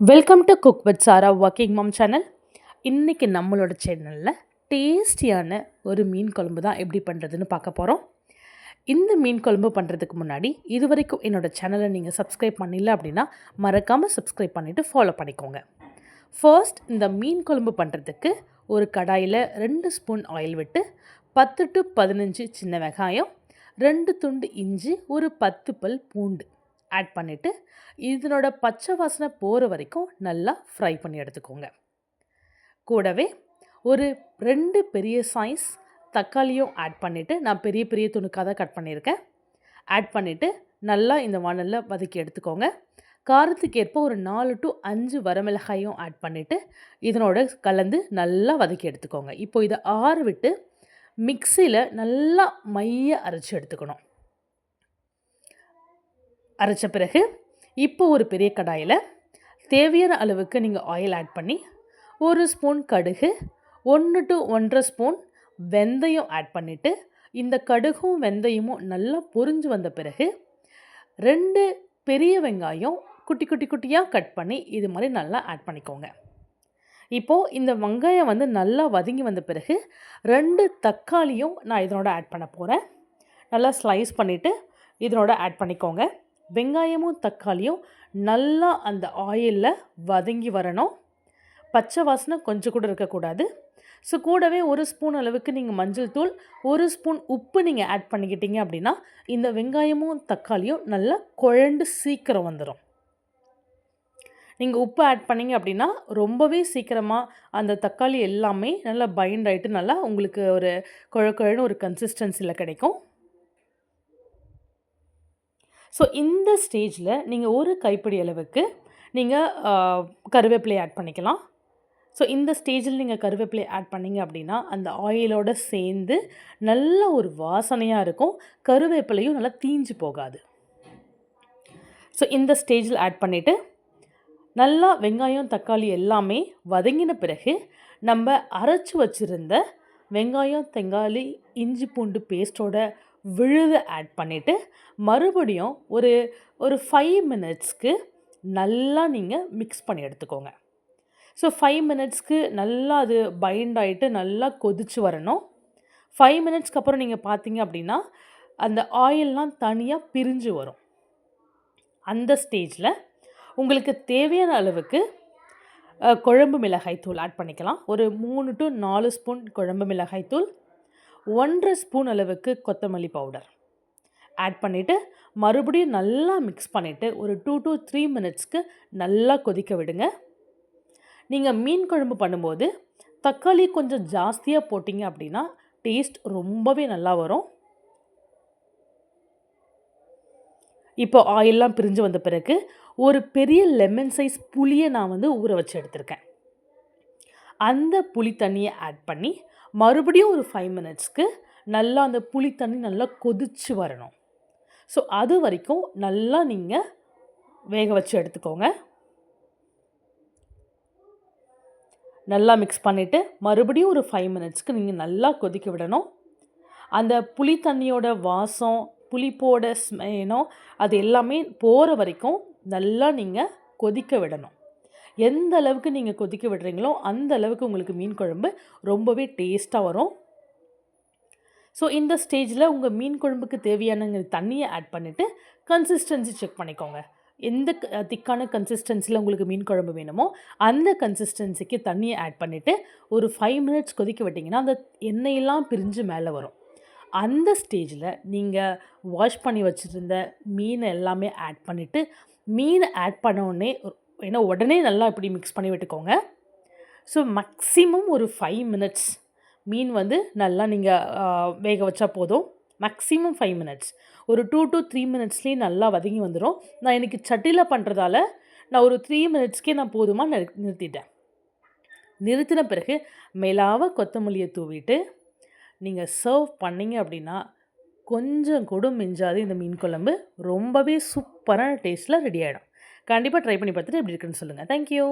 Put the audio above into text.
Welcome to cook with Sara working mom channel இன்றைக்கி நம்மளோட சேனலில் டேஸ்டியான ஒரு மீன் குழம்பு தான் எப்படி பண்ணுறதுன்னு பார்க்க போகிறோம் இந்த மீன் குழம்பு பண்ணுறதுக்கு முன்னாடி இது வரைக்கும் என்னோடய சேனலை நீங்கள் சப்ஸ்கிரைப் பண்ணல அப்படின்னா மறக்காமல் சப்ஸ்கிரைப் பண்ணிவிட்டு ஃபாலோ பண்ணிக்கோங்க. ஃபர்ஸ்ட் இந்த மீன் குழம்பு பண்ணுறதுக்கு ஒரு கடாயில் ரெண்டு ஸ்பூன் ஆயில் விட்டு பத்து டு பதினஞ்சு சின்ன வெங்காயம் ரெண்டு துண்டு இஞ்சி ஒரு பத்து பல் பூண்டு. ஆட் பண்ணிவிட்டு இதனோட பச்சை வாசனை போகிற வரைக்கும் நல்லா ஃப்ரை பண்ணி எடுத்துக்கோங்க. கூடவே ஒரு ரெண்டு பெரிய சைஸ் தக்காளியும் ஆட் பண்ணிவிட்டு நான் பெரிய பெரிய துணுக்காக தான் கட் பண்ணியிருக்கேன். ஆட் பண்ணிவிட்டு நல்லா இந்த வானலில் வதக்கி எடுத்துக்கோங்க. காரத்துக்கு ஏற்ப ஒரு நாலு டு அஞ்சு வரமிளகாயும் ஆட் பண்ணிவிட்டு இதனோட கலந்து நல்லா வதக்கி எடுத்துக்கோங்க. இப்போ இதை ஆறு விட்டு மிக்சியில் நல்லா மைய அரைச்சி எடுத்துக்கணும். அரைச்ச பிறகு இப்போ ஒரு பெரிய கடாயில் தேவையான அளவுக்கு நீங்கள் ஆயில் ஆட் பண்ணி ஒரு ஸ்பூன் கடுகு ஒன்று டு ஒன்றரை ஸ்பூன் வெந்தயம் ஆட் பண்ணிவிட்டு இந்த கடுகும் வெந்தயமும் நல்லா பொரிஞ்சு வந்த பிறகு ரெண்டு பெரிய வெங்காயம் குட்டி குட்டி குட்டியாக கட் பண்ணி இது மாதிரி நல்லா ஆட் பண்ணிக்கோங்க. இப்போது இந்த வெங்காயம் வந்து நல்லா வதங்கி வந்த பிறகு ரெண்டு தக்காளியும் நான் இதனோட ஆட் பண்ண போகிறேன் நல்லா ஸ்லைஸ் பண்ணிவிட்டு இதனோட ஆட் பண்ணிக்கோங்க. வெங்காயமும் தக்காளியும் நல்லா அந்த ஆயிலில் வதங்கி வரணும். பச்சை வாசனை கொஞ்சம் கூட இருக்கக்கூடாது. ஸோ கூடவே ஒரு ஸ்பூன் அளவுக்கு நீங்கள் மஞ்சள் தூள் ஒரு ஸ்பூன் உப்பு நீங்கள் ஆட் பண்ணிக்கிட்டீங்க அப்படின்னா இந்த வெங்காயமும் தக்காளியும் நல்லா குழண்டு சீக்கிரம் வந்துடும் நீங்கள் உப்பு ஆட் பண்ணிங்க அப்படின்னா ரொம்பவே சீக்கிரமாக அந்த தக்காளி எல்லாமே நல்லா பைண்ட் ஆகிட்டு நல்லா உங்களுக்கு ஒரு குழ குழன்னு ஒரு கன்சிஸ்டன்சியில் கிடைக்கும். ஸோ இந்த ஸ்டேஜில் நீங்கள் ஒரு கைப்பிடி அளவுக்கு நீங்கள் கருவேப்பிலை ஆட் பண்ணிக்கலாம். ஸோ இந்த ஸ்டேஜில் நீங்கள் கருவேப்பிலை ஆட் பண்ணிங்க அப்படின்னா அந்த ஆயிலோடு சேர்ந்து நல்ல ஒரு வாசனையாக இருக்கும். கருவேப்பிலையும் நல்லா தீஞ்சு போகாது. ஸோ இந்த ஸ்டேஜில் ஆட் பண்ணிவிட்டு நல்லா வெங்காயம் தக்காளி எல்லாமே வதங்கின பிறகு நம்ம அரைச்சி வச்சுருந்த வெங்காயம் தக்காளி இஞ்சி பூண்டு பேஸ்ட்டோட விழுத ஆட் பண்ணிவிட்டு மறுபடியும் ஒரு ஒரு ஃபைவ் மினிட்ஸ்க்கு நல்லா நீங்கள் மிக்ஸ் பண்ணி எடுத்துக்கோங்க. ஸோ ஃபைவ் மினிட்ஸ்க்கு நல்லா அது பைண்ட் ஆகிட்டு நல்லா கொதிச்சு வரணும். ஃபைவ் மினிட்ஸ்க்கு அப்புறம் நீங்கள் பார்த்தீங்க அப்படின்னா அந்த ஆயிலெலாம் தனியாக பிரிஞ்சு வரும். அந்த ஸ்டேஜில் உங்களுக்கு தேவையான அளவுக்கு குழம்பு மிளகாய் தூள் ஆட் பண்ணிக்கலாம். ஒரு மூணு டு நாலு ஸ்பூன் குழம்பு மிளகாய் தூள் ஒன்றரை ஸ்பூன் அளவுக்கு கொத்தமல்லி பவுடர். ஆட் பண்ணிவிட்டு மறுபடியும் நல்லா மிக்ஸ் பண்ணிவிட்டு ஒரு டூ டு த்ரீ மினிட்ஸ்க்கு நல்லா கொதிக்க விடுங்க. நீங்கள் மீன் குழம்பு பண்ணும்போது தக்காளி கொஞ்சம் ஜாஸ்தியாக போட்டிங்க அப்படின்னா டேஸ்ட் ரொம்பவே நல்லா வரும். இப்போ ஆயிலெலாம் பிரிஞ்சு வந்த பிறகு ஒரு பெரிய லெமன் சைஸ் புளியை நான் வந்து ஊற வச்சு எடுத்திருக்கேன். அந்த புளி தண்ணியை ஆட் பண்ணி மறுபடியும் ஒரு ஃபைவ் மினிட்ஸ்க்கு நல்லா அந்த புளி தண்ணி நல்லா கொதித்து வரணும். ஸோ அது வரைக்கும் நல்லா நீங்கள் வேக வச்சு எடுத்துக்கோங்க. நல்லா மிக்ஸ் பண்ணிவிட்டு மறுபடியும் ஒரு ஃபைவ் மினிட்ஸ்க்கு நீங்கள் நல்லா கொதிக்க விடணும். அந்த புளி தண்ணியோட வாசம் புளிப்போட ஸ்மெனோ அது எல்லாமே போகிற வரைக்கும் நல்லா நீங்கள் கொதிக்க விடணும். எந்த அளவுக்கு நீங்கள் கொதிக்க விடுறீங்களோ அந்த அளவுக்கு உங்களுக்கு மீன் குழம்பு ரொம்பவே டேஸ்ட்டாக வரும். ஸோ இந்த ஸ்டேஜில் உங்கள் மீன் குழம்புக்கு தேவையான தண்ணியை ஆட் பண்ணிவிட்டு கன்சிஸ்டன்சி செக் பண்ணிக்கோங்க. எந்த திக்கான கன்சிஸ்டன்சியில் உங்களுக்கு மீன் குழம்பு வேணுமோ அந்த கன்சிஸ்டன்சிக்கு தண்ணியை ஆட் பண்ணிவிட்டு ஒரு ஃபைவ் மினிட்ஸ் கொதிக்க விட்டிங்கன்னா அந்த எண்ணெயெல்லாம் பிரிஞ்சு மேலே வரும். அந்த ஸ்டேஜில் நீங்கள் வாஷ் பண்ணி வச்சுருந்த மீனை எல்லாமே ஆட் பண்ணிவிட்டு மீனை ஆட் பண்ண உடனே ஏன்னா உடனே நல்லா இப்படி மிக்ஸ் பண்ணி விட்டுக்கோங்க. ஸோ மேக்ஸிமம் ஒரு ஃபைவ் மினிட்ஸ் மீன் வந்து நல்லா நீங்கள் வேக வச்சா போதும். மேக்ஸிமம் ஃபைவ் மினிட்ஸ் ஒரு டூ டு த்ரீ மினிட்ஸ்லேயே நல்லா வதங்கி வந்துடும் நான் இன்றைக்கி சட்டியில் பண்ணுறதால நான் ஒரு த்ரீ மினிட்ஸ்க்கே நான் போதுமாக நிறுத்திட்டேன். நிறுத்தின பிறகு மேலாவ கொத்தமல்லியை தூவிட்டு நீங்கள் சர்வ் பண்ணிங்க அப்படின்னா கொஞ்சம் கூட மிஞ்சாது இந்த மீன் குழம்பு. ரொம்பவே சூப்பரான டேஸ்ட்டில் ரெடி ஆகிடும் கண்டிப்பாக ட்ரை பண்ணி பார்த்துட்டு எப்படி இருக்குன்னு சொல்லுங்கள் தேங்க்யூ